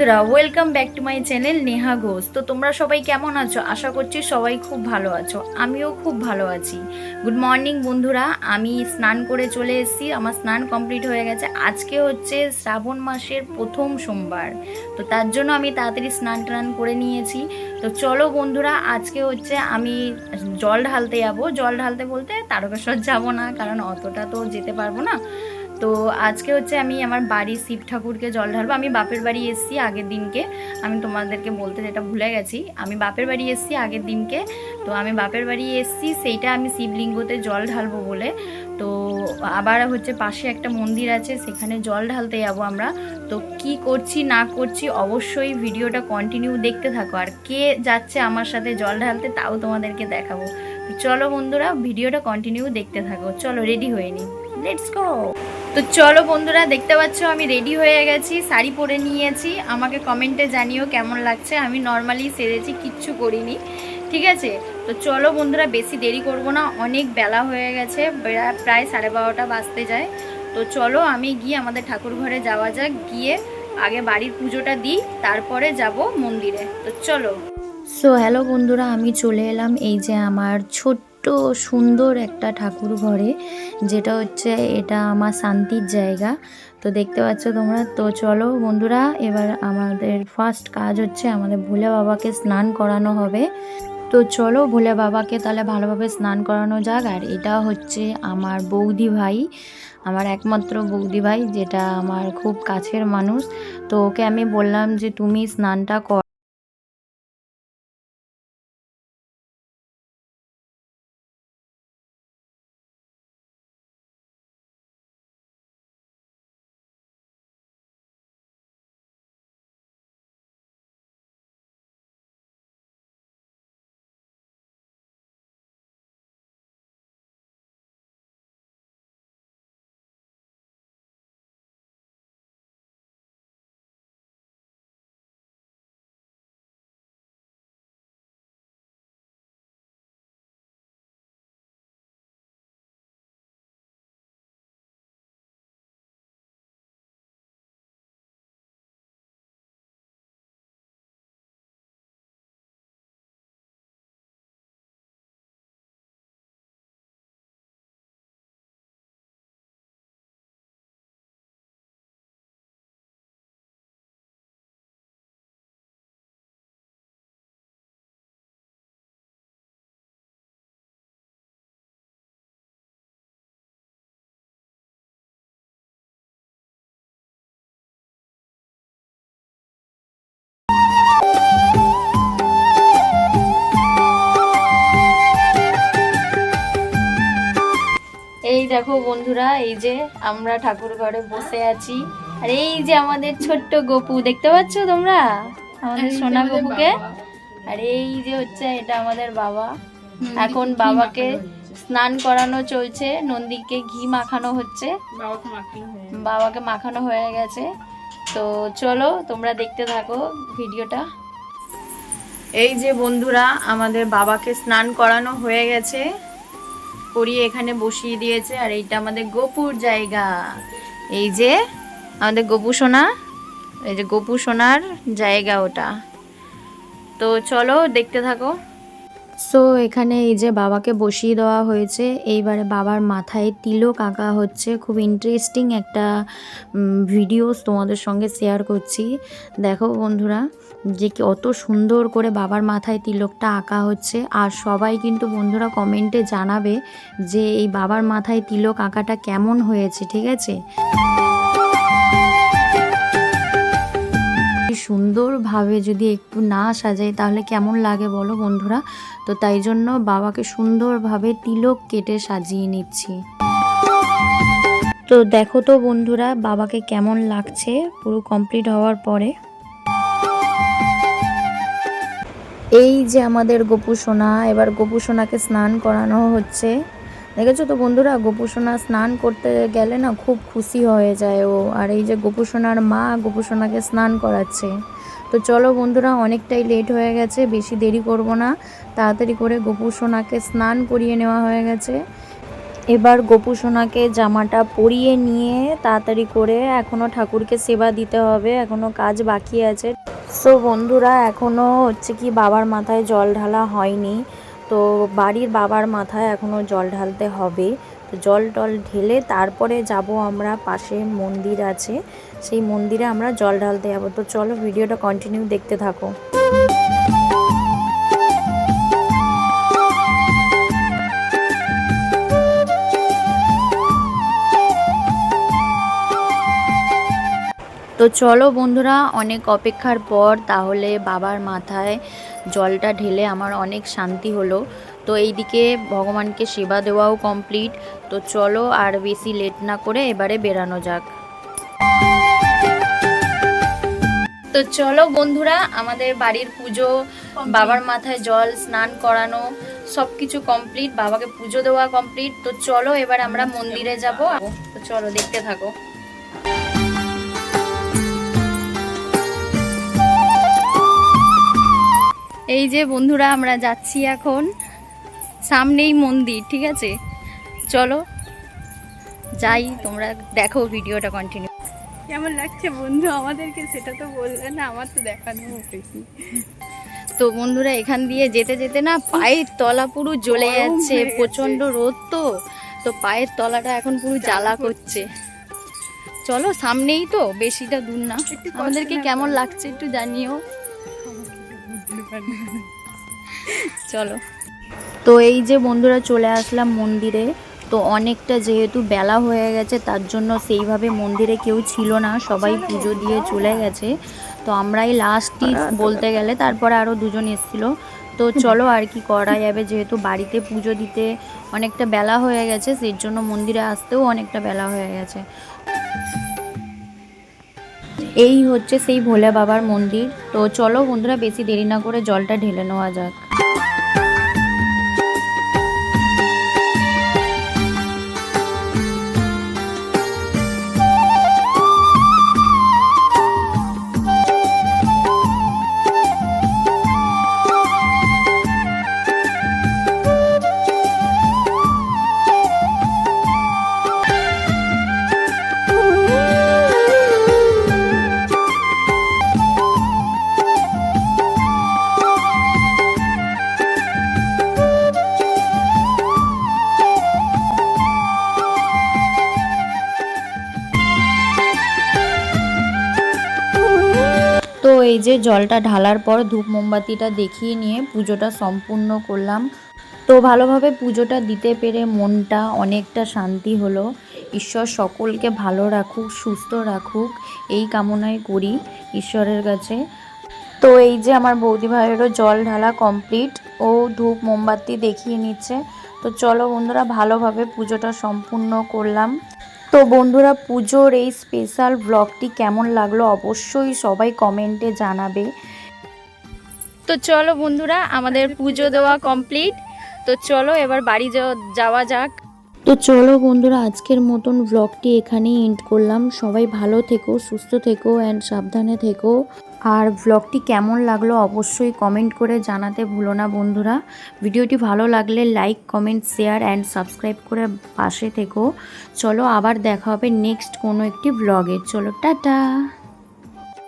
বন্ধুরা welcome back to my channel Neha Ghosh. তো তোমরা সবাই কেমন আছো? আশা করছি সবাই খুব ভালো আছো। আমিও খুব ভালো আছি। গুড মর্নিং বন্ধুরা। আমি স্নান করে চলে এসেছি। আমার স্নান কমপ্লিট হয়ে গেছে। আজকে হচ্ছে শ্রাবণ মাসের প্রথম সোমবার। তো তার জন্য আমি তাড়াতাড়ি স্নান টান করে নিয়েছি। তো চলো বন্ধুরা, আজকে হচ্ছে আমি জল ঢালতে যাব। জল ঢালতে বলতে তারকেশ্বর যাব না, কারণ অতটা তো যেতে পারব না। তো আজকে হচ্ছে আমি আমার বাড়ির শিব ঠাকুরকে জল ঢালবো। আমি বাপের বাড়ি এসেছি আগের দিনকে। আমি তোমাদেরকে বলতে যেটা ভুলে গেছি, আমি বাপের বাড়ি এসেছি আগের দিনকে। তো আমি বাপের বাড়ি এসেছি, সেইটা আমি শিবলিঙ্গতে জল ঢালবো বলে। তো আবার হচ্ছে পাশে একটা মন্দির আছে, সেখানে জল ঢালতে যাব আমরা। তো কি করছি, না করছি, অবশ্যই ভিডিওটা কন্টিনিউ দেখতে থাকো। আর কে যাচ্ছে আমার সাথে জল ঢালতে, তাও তোমাদেরকে দেখাবো। চলো বন্ধুরা, ভিডিওটা কন্টিনিউ দেখতে থাকো। চলো রেডি হয়ে নি লেটস গো তো চলো বন্ধুরা, দেখতে পাচ্ছ আমি রেডি হয়ে গেছি, শাড়ি পরে নিয়েছি। আমাকে কমেন্টে জানিও কেমন লাগছে। আমি নর্মালি সেরেছি কিচ্ছু করিনি, ঠিক আছে? তো চলো বন্ধুরা, বেশি দেরি করব না, অনেক বেলা হয়ে গেছে প্রায় সাড়ে বারোটা বাজতে যায়। তো চলো আমি গিয়ে আমাদের ঠাকুর ঘরে যাওয়া যাক, গিয়ে আগে বাড়ির পুজোটা দিই, তারপরে যাব মন্দিরে। তো চলো। সো হ্যালো বন্ধুরা, আমি চলে এলাম, এই যে আমার ছোট্ট সুন্দর একটা ঠাকুর ঘরে যেটা হচ্ছে এটা আমার শান্তির জায়গা। তো দেখতে পাচ্ছ তোমরা? তো চলো বন্ধুরা, এবার আমাদের ফার্স্ট কাজ হচ্ছে আমাদের ভোলে বাবাকে স্নান করানো হবে। তো চলো ভোলে বাবাকে তাহলে ভালোভাবে স্নান করানো যাক। আর এটা হচ্ছে আমার বৌদি ভাই, আমার একমাত্র বৌদি ভাই, যেটা আমার খুব কাছের মানুষ। তো ওকে আমি বললাম যে, তুমি স্নানটা কর। দেখো বন্ধুরা এই যে আমরা ঠাকুর ঘরে বসে আছি। আর এই যে আমাদের ছোট্ট গপু দেখতে পাচ্ছ তোমরা? আমাদের সোনা গপুকে। আর এই যে হচ্ছে এটা আমাদের বাবা। এখন বাবাকে স্নান করানো চলছে। নন্দীকে ঘি মাখানো হচ্ছে। বাবাকে মাখানো হয়ে গেছে। তো চলো তোমরা দেখতে থাকো ভিডিওটা। এই যে বন্ধুরা আমাদের বাবাকে স্নান করানো হয়ে গেছে। করিয়ে এখানে বসিয়ে দিয়েছে, আর এইটা আমাদের গোপুর জায়গা। এই যে আমাদের গোপু সোনা, এই যে গোপু সোনার জায়গা ওটা। তো চলো দেখতে থাকো। সো এখানে এই যে বাবাকে বসিয়ে দেওয়া হয়েছে। এইবারে বাবার মাথায় তিলক আঁকা হচ্ছে। খুব ইন্টারেস্টিং একটা ভিডিও তোমাদের সঙ্গে শেয়ার করছি। দেখো বন্ধুরা। যে কি অত সুন্দর করে বাবার মাথায় তিলকটা আঁকা হচ্ছে। আর সবাই কিন্তু বন্ধুরা কমেন্টে জানাবে যে এই বাবার মাথায় তিলক আঁকাটা কেমন হয়েছে, ঠিক আছে? সুন্দরভাবে যদি একটু না সাজাই তাহলে কেমন লাগে বলো বন্ধুরা? তো তাই জন্য বাবাকে সুন্দরভাবে তিলক কেটে সাজিয়ে নিচ্ছি। তো দেখো তো বন্ধুরা, বাবাকে কেমন লাগছে? পুরো কমপ্লিট হওয়ার পরে। এই যে আমাদের গোপু সোনা, এবার গোপু সোনাকে স্নান করানো হচ্ছে। দেখেছ তো বন্ধুরা, গোপু সোনা স্নান করতে গেলে না খুব খুশি হয়ে যায় ও। আর এই যে গোপু সোনার মা গোপু সোনাকে স্নান করাচ্ছে। তো চলো বন্ধুরা, অনেকটাই লেট হয়ে গেছে, বেশি দেরি করব না। তাড়াতাড়ি করে গোপু সোনাকে স্নান করিয়ে নেওয়া হয়ে গেছে। এবার গোপু সোনাকে জামাটা পরিয়ে নিয়ে তাড়াতাড়ি করে এখনও ঠাকুরকে সেবা দিতে হবে এখনও কাজ বাকি আছে। সো বন্ধুরা এখনও হচ্ছে কি বাবার মাথায় জল ঢালা হয়নি। তো বাড়ির বাবার মাথায় এখনও জল ঢালতে হবে। তো জল টল ঢেলে তারপরে যাব আমরা পাশে মন্দির আছে। সেই মন্দিরে আমরা জল ঢালতে যাব। তো চলো, ভিডিওটা কন্টিনিউ দেখতে থাকো। তো চলো বন্ধুরা অনেক অপেক্ষার পর তাহলে বাবার মাথায় জলটা ঢেলে আমার অনেক শান্তি হলো। তো এইদিকে ভগবানকে সেবা দেওয়াও কমপ্লিট তো চলো আর বেশি লেট না করে এবারে বেরানো যাক। তো চলো বন্ধুরা আমাদের বাড়ির পুজো বাবার মাথায় জল স্নান করানো সব কিছু কমপ্লিট বাবাকে পুজো দেওয়া কমপ্লিট তো চলো এবার আমরা মন্দিরে যাব। তো চলো দেখতে থাকো। যে বন্ধুরা আমরা যাচ্ছি এখন সামনেই মন্দির ঠিক আছে? চলো যাই তোমরা দেখো ভিডিওটা কন্টিনিউ কেমন লাগছে বন্ধু? আমাদেরকে সেটা তো বললে না আমার তো দেখানো হয়েছি তো বন্ধুরা এখান দিয়ে যেতে যেতে না পায়ের তলা পুরো জ্বলে যাচ্ছে প্রচণ্ড রোদ তো। তো পায়ের তলাটা এখন পুরো জ্বালা করছে। চলো সামনেই তো বেশিটা দূর না। আমাদেরকে কেমন লাগছে একটু জানিও। চলো। তো এই যে বন্ধুরা চলে আসলাম মন্দিরে, তো অনেকটা যেহেতু বেলা হয়ে গেছে, তার জন্য সেইভাবে মন্দিরে কেউ ছিল না, সবাই পুজো দিয়ে চলে গেছে। তো আমরাই লাস্টই বলতে গেলে, তারপরে আরও দুজন এসেছিল। তো চলো আর কি করা যাবে, যেহেতু বাড়িতে পুজো দিতে অনেকটা বেলা হয়ে গেছে, সেই জন্য মন্দিরে আসতেও অনেকটা বেলা হয়ে গেছে। এই হচ্ছে সেই ভোলা বাবার মন্দির। তো চলো বন্ধুরা, বেশি দেরি না করে জলটা ঢেলে নেওয়া যাক। এই যে জলটা ঢালার পর ধূপ মোমবাতিটা দেখিয়ে নিয়ে পুজোটা সম্পূর্ণ করলাম। তো ভালোভাবে পুজোটা দিতে পেরে মনটা অনেকটা শান্তি হলো। ঈশ্বর সকলকে ভালো রাখুক, সুস্থ রাখুক, এই কামনাই করি ঈশ্বরের কাছে। তো এই যে আমার বৌদি ভাইয়েরও জল ঢালা কমপ্লিট, ও ধূপ মোমবাতি দেখিয়ে নিচ্ছে। তো চলো বন্ধুরা, ভালোভাবে পুজোটা সম্পূর্ণ করলাম। তো বন্ধুরা, পুজোর এই স্পেশাল ব্লগটি কেমন লাগল অবশ্যই সবাই কমেন্টে জানাবে। তো চলো বন্ধুরা, আমাদের পুজো দেওয়া কমপ্লিট তো চলো এবার বাড়ি যাওয়া- যাক। তো চলো বন্ধুরা, আজকের মতন ব্লগটি এখানেই এন্ড করলাম। সবাই ভালো থেকো, সুস্থ থেকো অ্যান্ড সাবধানে থেকো। আর ব্লগটি কেমন লাগল অবশ্যই কমেন্ট করে জানাতে ভুলো না বন্ধুরা। ভিডিওটি ভালো লাগলে like comment share and subscribe করে পাশে থেকো। চলো আবার দেখা হবে নেক্সট কোনো একটি ব্লগে চলো, টাটা!